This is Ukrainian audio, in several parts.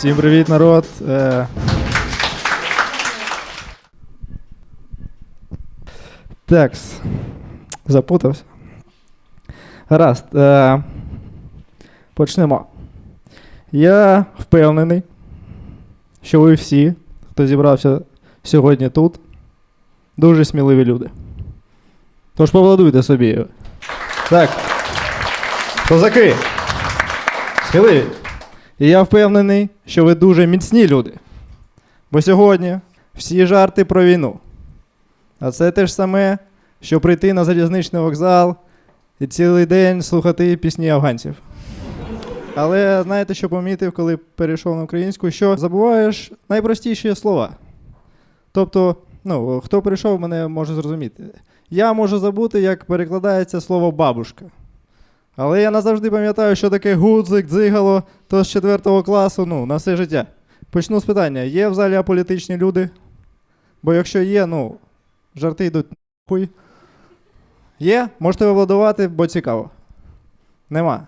Всім привіт, народ. Е... Текс. Запутався. Гаразд. Е... Почнемо. Я впевнений, що ви всі, хто зібрався сьогодні тут, дуже сміливі люди. Тож повладуйте собі. Так. Козаки. Сміливі. І я впевнений, що ви дуже міцні люди. Бо сьогодні всі жарти про війну. А це те ж саме, що прийти на залізничний вокзал і цілий день слухати пісні афганців. Але знаєте, що помітив, коли перейшов на українську, що забуваєш найпростіші слова. Тобто, ну, хто прийшов, мене може зрозуміти. Я можу забути, як перекладається слово бабушка. Але я назавжди пам'ятаю, що таке гудзик, дзигало, то з 4 класу, ну, на все життя. Почну з питання: є в залі аполітичні люди? Бо якщо є, ну, жарти йдуть хуй. Є? Можете вивладувати, бо цікаво. Нема.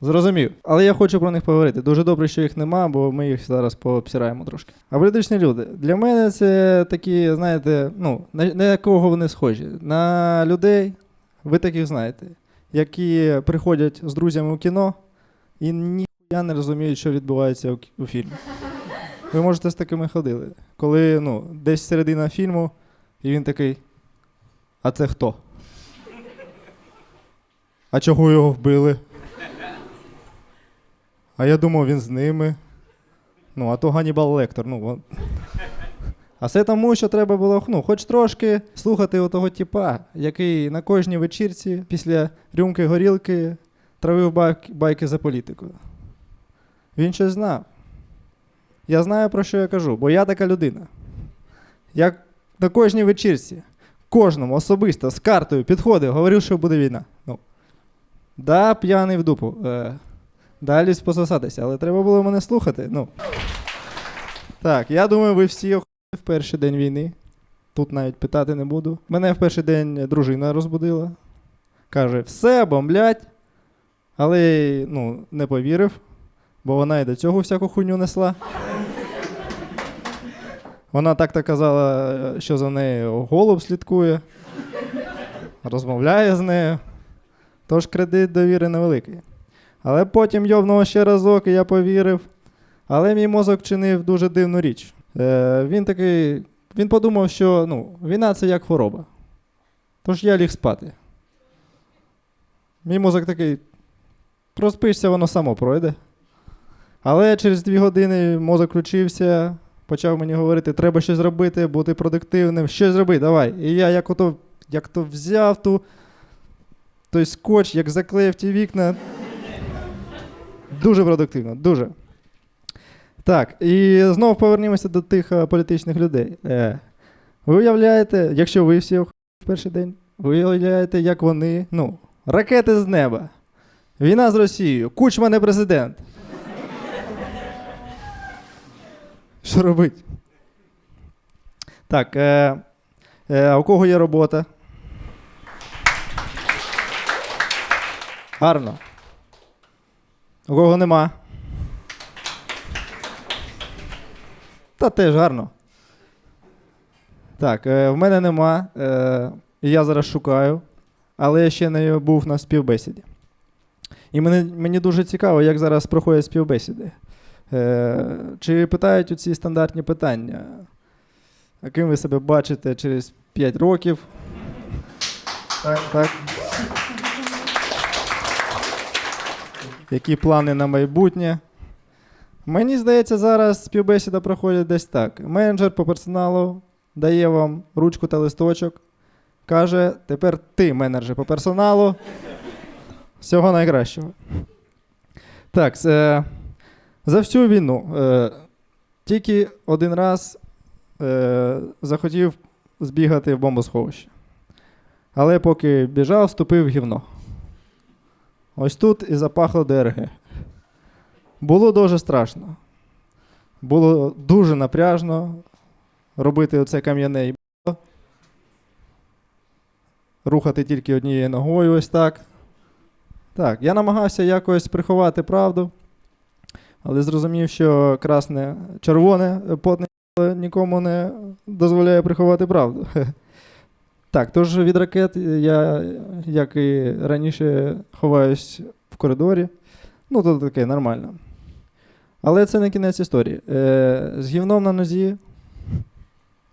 Зрозумів. Але я хочу про них поговорити. Дуже добре, що їх нема, бо ми їх зараз пообсираємо трошки. Аполітичні люди. Для мене це такі, знаєте, ну, на, на кого вони схожі? На людей, ви таких знаєте які приходять з друзями у кіно і ніхуя не розуміють, що відбувається у, фільмі. Ви можете з такими ходили. Коли ну, десь середина фільму, і він такий. А це хто? А чого його вбили? А я думав, він з ними. Ну, а то Ганібал Лектор. Ну. А це тому, що треба було ну, хоч трошки слухати отого типа, який на кожній вечірці після рюмки горілки травив байк- байки за політикою. Він щось знав. Я знаю, про що я кажу, бо я така людина. Я на кожній вечірці, кожному особисто з картою підходив, говорив, що буде війна. Ну, да, п'яний в дупу. Е, далі пососатися, але треба було мене слухати. Ну. Так, я думаю, ви всі в перший день війни. Тут навіть питати не буду. Мене в перший день дружина розбудила. Каже, все, бомблять. Але ну, не повірив, бо вона і до цього всяку хуйню несла. Вона так-то казала, що за нею голуб слідкує, розмовляє з нею. Тож кредит довіри невеликий. Але потім йовнуло ще разок, і я повірив. Але мій мозок чинив дуже дивну річ. Е, він такий. Він подумав, що ну, війна це як хвороба. Тож я ліг спати. Мій мозок такий. Проспишся, воно само пройде. Але через дві години мозок включився, почав мені говорити, треба щось зробити, бути продуктивним, щось зроби, давай. І я як ото, як то взяв ту, той скотч, як заклеїв ті вікна. Дуже продуктивно, дуже. Так, і знову повернімося до тих е, політичних людей. Е, ви уявляєте, якщо ви всі в перший день, ви уявляєте, як вони, ну, ракети з неба, війна з Росією, кучма не президент. Що робить? Так, е, е, у кого є робота? Гарно. У кого нема? Та теж гарно. Так, е, в мене нема. Е, я зараз шукаю, але я ще не був на співбесіді. І мені, мені дуже цікаво, як зараз проходять співбесіди. Е, чи питають у ці стандартні питання? А ким ви себе бачите через 5 років? Так, так. Які плани на майбутнє? Мені здається, зараз співбесіда проходить десь так. Менеджер по персоналу дає вам ручку та листочок, каже: тепер ти менеджер по персоналу. Всього найкращого. Так, е, за всю війну е, тільки один раз е, захотів збігати в бомбосховище. Але поки біжав, вступив в гівно. Ось тут і запахло ДРГ. Було дуже страшно. Було дуже напряжно робити оце кам'яне рухати тільки однією ногою, ось так. Так, я намагався якось приховати правду. але зрозумів, що красне, червоне потне нікому не дозволяє приховати правду. Так, тож від ракет я, як і раніше, ховаюсь в коридорі. Ну, то таке нормально. Але це не кінець історії. Е, з гівном на нозі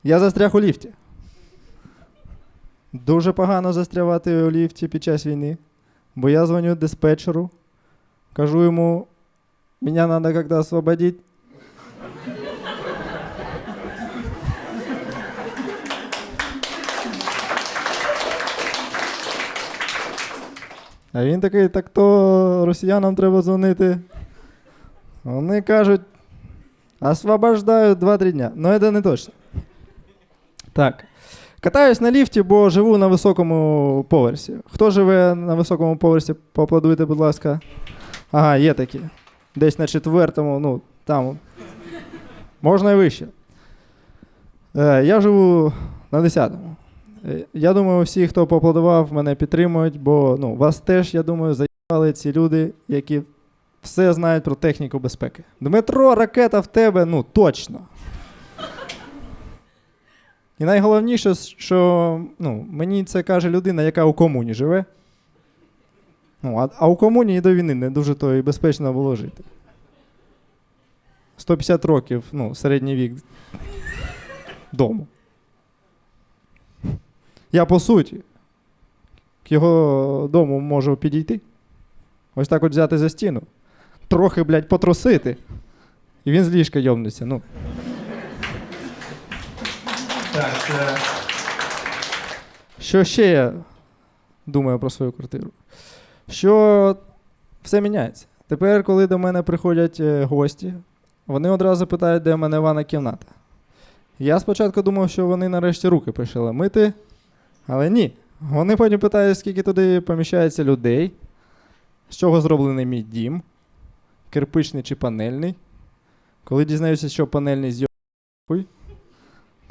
я застряг у ліфті. Дуже погано застрявати у ліфті під час війни. Бо я дзвоню диспетчеру, кажу йому, мене треба як-то освободити. А він такий, так то росіянам треба дзвонити. Вони кажуть, освобождають 2-3 дня. Ну, це не точно. Так. Катаюсь на ліфті, бо живу на високому поверсі. Хто живе на високому поверсі, поаплодуйте, будь ласка. Ага, є такі. Десь на четвертому, ну, там. Можна і вище. Е, я живу на десятому. Е, Я думаю, всі, хто поаплодував, мене підтримують, бо ну, вас теж, я думаю, заїбали ці люди, які все знають про техніку безпеки. Дмитро, ракета в тебе, ну, точно. І найголовніше, що ну, мені це каже людина, яка у комуні живе. Ну, а, а у комуні і до війни не дуже то і безпечно було жити. 150 років, ну, середній вік дому. Я по суті к його дому можу підійти. Ось так от взяти за стіну. Трохи, блядь, потрусити. І він з ліжка йомнеться. Ну. Так, це... Що ще я думаю про свою квартиру? Що все міняється. Тепер, коли до мене приходять е, гості, вони одразу питають, де в мене ванна кімната. Я спочатку думав, що вони нарешті руки почали мити, але ні. Вони потім питають, скільки туди поміщається людей, з чого зроблений мій дім, кирпичний чи панельний. Коли дізнаюся, що панельний з'єм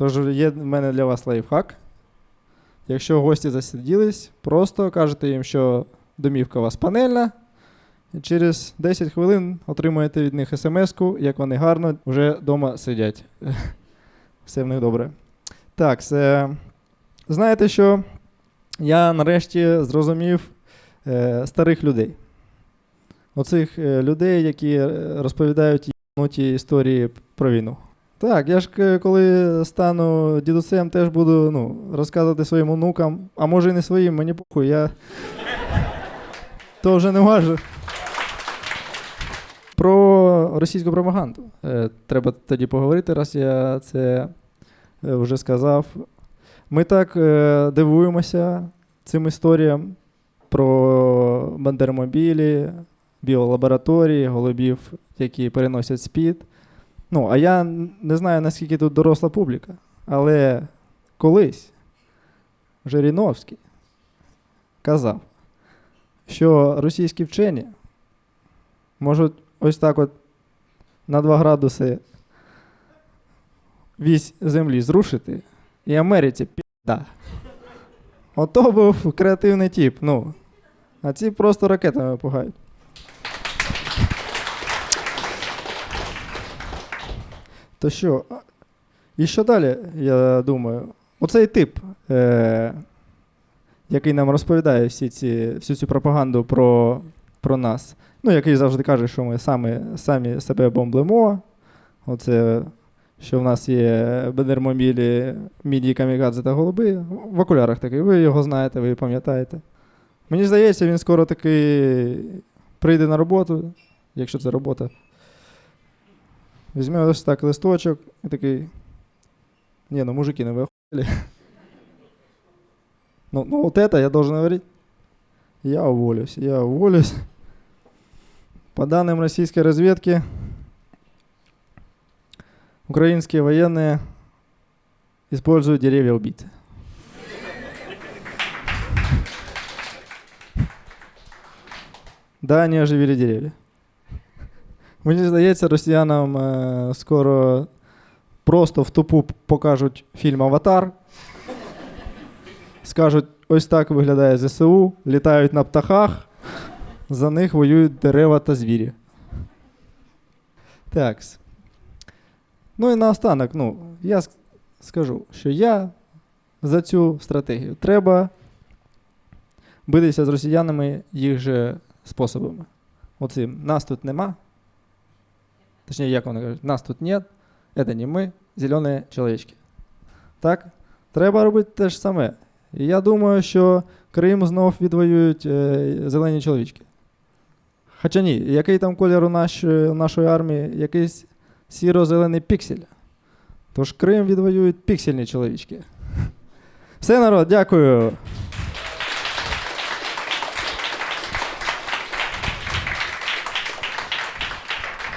Тож є в мене для вас лайфхак. Якщо гості засиділись, просто кажете їм, що домівка у вас панельна, і через 10 хвилин отримуєте від них смс-ку, як вони гарно вже вдома сидять. Все в них добре. Так, це... знаєте, що я нарешті зрозумів е, старих людей. Оцих е, людей, які е, розповідають ті історії про війну. Так, я ж коли стану дідусем, теж буду ну, розказувати своїм онукам, а може і не своїм, мені похуй, я то вже не важу. Про російську пропаганду. Е, треба тоді поговорити, раз я це е, вже сказав. Ми так е, дивуємося цим історіям про бандермобілі, біолабораторії, голубів, які переносять спід. Ну, а я не знаю, наскільки тут доросла публіка, але колись Жириновський казав, що російські вчені можуть ось так от на 2 градуси вісь землі зрушити, і Америці підда. Ото був креативний тип. Ну, а ці просто ракетами пугають. То що? І що далі, я думаю? Оцей тип, е- який нам розповідає всі ці, всю цю пропаганду про, про нас. Ну, який завжди каже, що ми самі, самі себе бомблемо. Оце, що в нас є бедермобілі, міді, камікадзе та голуби. В окулярах такий. Ви його знаєте, ви пам'ятаєте. Мені здається, він скоро таки прийде на роботу, якщо це робота. Візьме ось так листочок і такий. Ні, ну мужики, не ви охуели. Ну, ну вот это я должен говорить. Я уволюсь, я уволюсь. По данным российской разведки, украинские военные используют деревья убийцы. Да, они оживили деревья. Мені здається, росіянам е, скоро просто в тупу покажуть фільм Аватар. Скажуть, ось так виглядає ЗСУ, літають на птахах, за них воюють дерева та звірі. Так. Ну і наостанок, ну, я скажу, що я за цю стратегію. Треба битися з росіянами їх же способами. Оцим нас тут нема. Точніше, як вони кажуть, нас тут нет, це не ми, зелені чоловічки. Так? Треба робити те ж саме. І я думаю, що Крим знов відвоюють е, зелені чоловічки. Хоча ні, який там колір у наш, у нашої армії, якийсь сіро-зелений піксель. Тож Крим відвоюють піксельні чоловічки. Все, народ, дякую.